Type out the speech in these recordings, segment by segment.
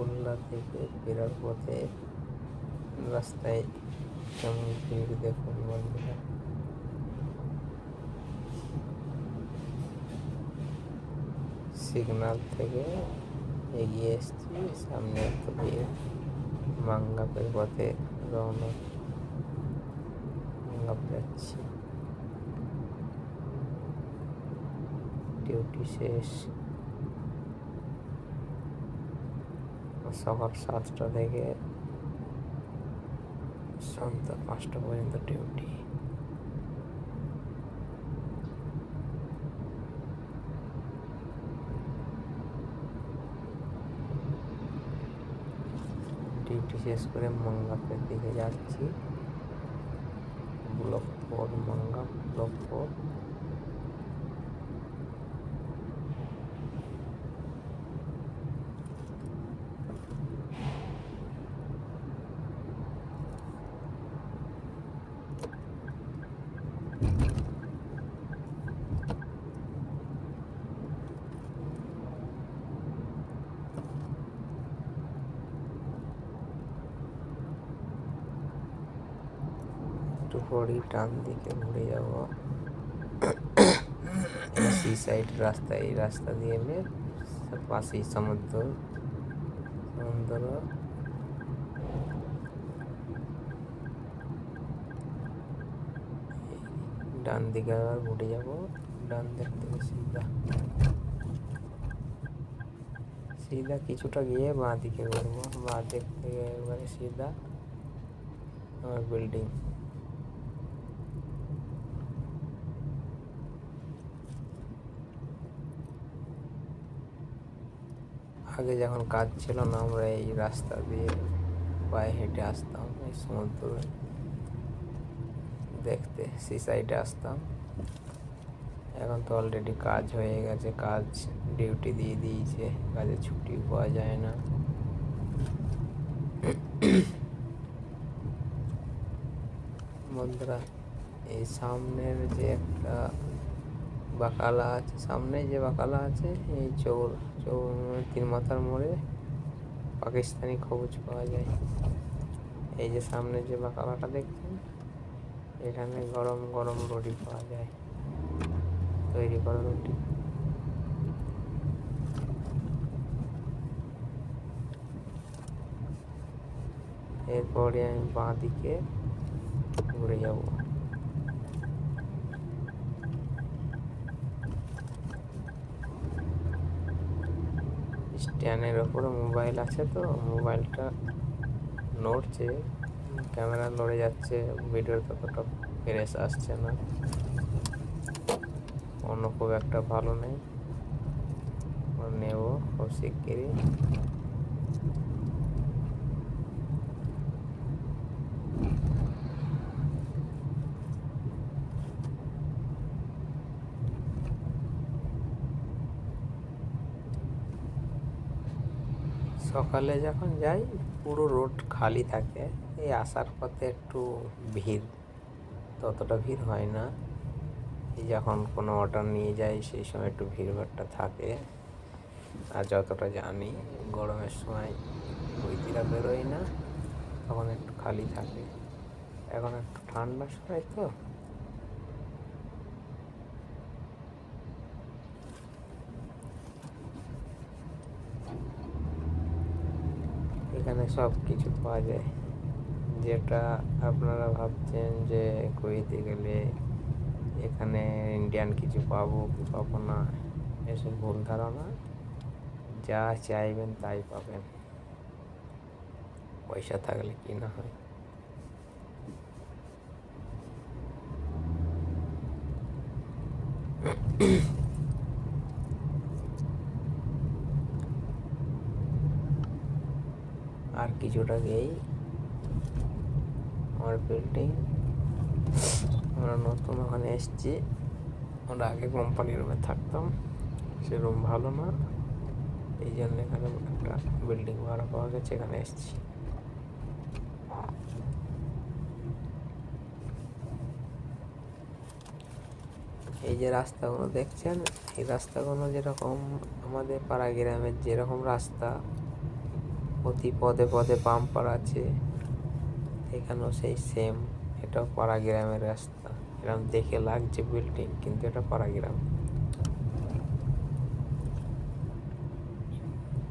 গোল্লা থেকে ফেরার পথে রাস্তায় কেমন ভিড় দেখুন বন্ধুরা। সিগনাল থেকে এগিয়ে এসছি, সামনে এত ভিড়। মাঙ্গাপের পথে রওনা যাচ্ছি। ডিউটি শেষ। সকাল সাতটা থেকে সন্ধ্যা পাঁচটা পর্যন্ত ডিউটি ডিউটি শেষ করে মঙ্গাপের দিকে যাচ্ছি। Block four Mangap block four একটু পরেই ডান দিকে ঘুরে যাব। সি সাইড রাস্তা, এই রাস্তা দিয়ে এলে পাশেই সমুদ্র সমুদ্র। ডান দিকে আবার ঘুরে যাব। ডান দিক থেকে সিধা। সিধা কিছুটা গিয়ে বাঁ দিকে ঘুরবো। বাঁ দিক থেকে একবারে সিধা আমার বিল্ডিং আগে যখন কাজ ছিল না, আমরা এই রাস্তা দিয়ে পায়ে হেঁটে আসতাম, এই সমুদ্র দেখতে সি সাইডে আসতাম। এখন তো অলরেডি কাজ হয়ে গেছে, কাজ ডিউটি দিয়ে দিয়েছে, কাজে ছুটি পাওয়া যায় না। বন্ধুরা, এই সামনের যে একটা বাকালা আছে, সামনে যে বাকালা আছে, এই চৌর চৌর, তিন মাথার মোড়ে পাকিস্তানি খবুজ পাওয়া যায়। এই যে সামনে যে বাকালাটা দেখছেন, এখানে গরম গরম রুটি পাওয়া যায়, তৈরি করা রুটি। এরপরে আমি বাঁ দিকে ঘুরে যাব। স্ট্যান্ডের ওপরে মোবাইল আছে তো, মোবাইলটা নড়ছে, ক্যামেরা নড়ে যাচ্ছে, ভিডিওর ততটা ফ্রেশ আসছে না। অন্য খুব একটা ভালো নেই। নেব খুব শিগগিরই সকালে যখন যাই, পুরো রোড খালি থাকে। এই আসার পথে একটু ভিড়, ততটা ভিড় হয় না। এই যখন কোনো অর্ডার নিয়ে যাই, সেই সময় একটু ভিড়ভাড়টা থাকে। আর যতটা জানি, গরমের সময় বইতিরা বেরোয় না, তখন একটু খালি থাকে। এখন একটু ঠান্ডার সময় তো এখানে সব কিছু পাওয়া যায়। যেটা আপনারা ভাবছেন যে কুয়েতে গেলে এখানে ইন্ডিয়ান কিছু পাবো, কি পাবো না, এসব ভুল ধারণা? যা চাইবেন তাই পাবেন। পয়সা থাকলে কি না হয়। আর কিছুটা গিয়েই আমার বিল্ডিং আমরা নতুন ওখানে এসেছি। আমরা আগে কোম্পানি রুমে থাকতাম। সে রুম ভালো না। এই জন্য এখানে একটা বিল্ডিং ভাড়া পাওয়া গেছে, এখানে এসেছি। এই যে রাস্তাগুলো দেখছেন, এই রাস্তাগুলো যেরকম আমাদের পাড়া গ্রামের যেরকম রাস্তা প্রতি পদে পদে বাম্পার আছে। এখানেও সেই সেম এটাও পাড়া গ্রামের রাস্তা। এরকম দেখে লাগছে বিল্ডিং কিন্তু এটা পাড়া গ্রাম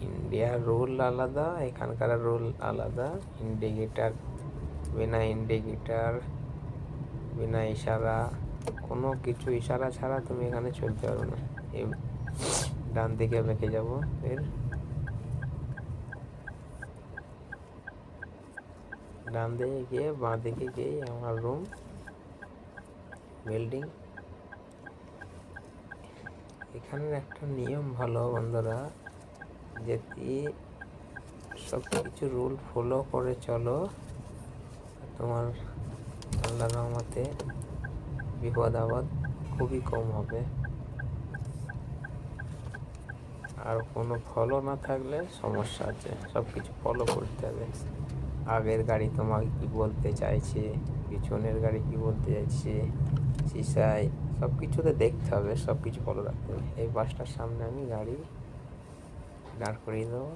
ইন্ডিয়ার রুল আলাদা, এখানকার রুল আলাদা। ইন্ডিকেটার বিনা ইন্ডিকেটার বিনা ইশারা, কোনো কিছু ইশারা ছাড়া তুমি এখানে চলতে পারবে না। ডান দিকে বেঁকে যাব এর ডান দিকে গিয়ে বাঁ দিকে গিয়ে আমার রুম বিল্ডিং এখানের একটা নিয়ম ভালো বন্ধুরা যদি সব কিছু রুল ফলো করে চলো, তোমার আল্লাহ রহমতে বিপদ আপদ খুবই কম হবে। আর কোনো ফলো না থাকলে সমস্যা আছে সব কিছু ফলো করতে হবে। আগের গাড়ি তোমাকে কি বলতে চাইছে? পিছনের গাড়ি কি বলতে চাইছে? সিসাই সব কিছুতে দেখতে হবে সব কিছু ফলো রাখতে হবে এই বাসটার সামনে আমি গাড়ি দাঁড় করিয়ে দেবো।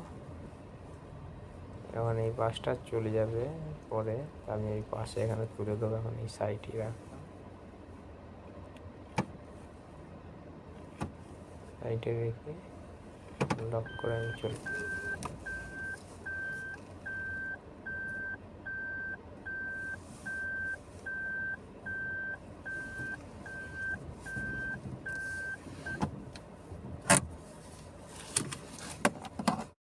এখন এই বাসটা চলে যাবে পরে আমি এই পাশে এখানে তুলে দেবো এখন এই সাইডে রাখলাম সাইডে রেখে লক করে আমি চলে